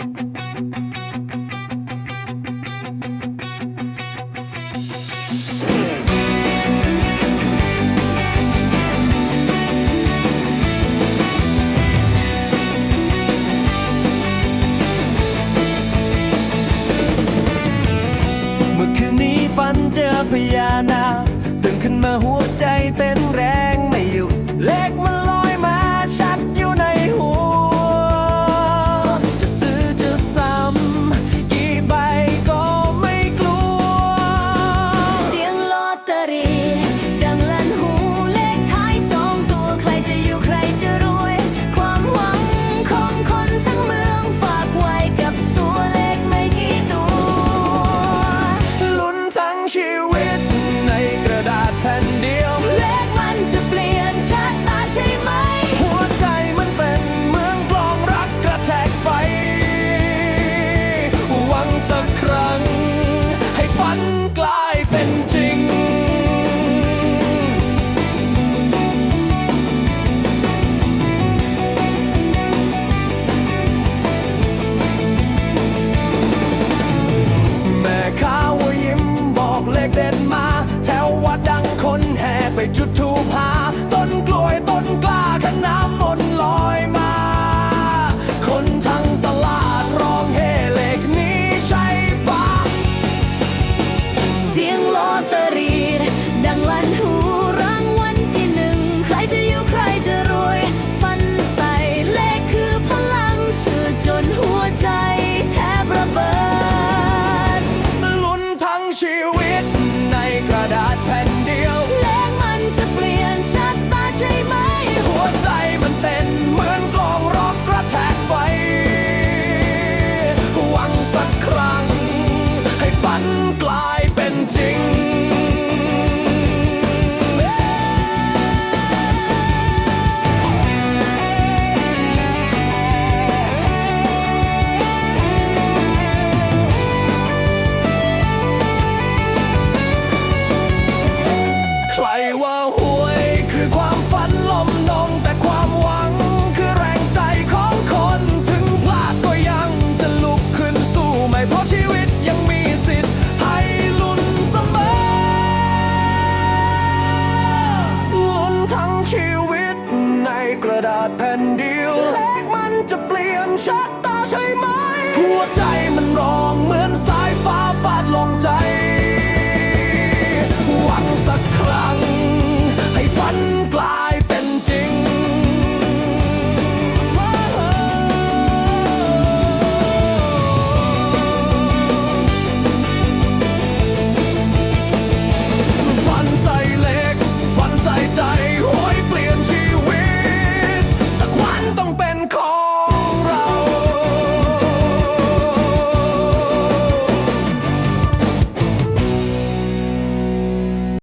เมื่อคืนนี้ฝันเจอพญานาคตื่นขึ้นมาหัวใจเต้น ไปจุดทูพาต้นกล้วยต้นกล้าขันน้ำมนลอยมา คนทั้งตลาดร้องเฮเล็กนี้ใช่ปะเสียงลอตเตอรี่ดังลั่นหู one. แผ่นเดียวเลขมันจะเปลี่ยนชะตา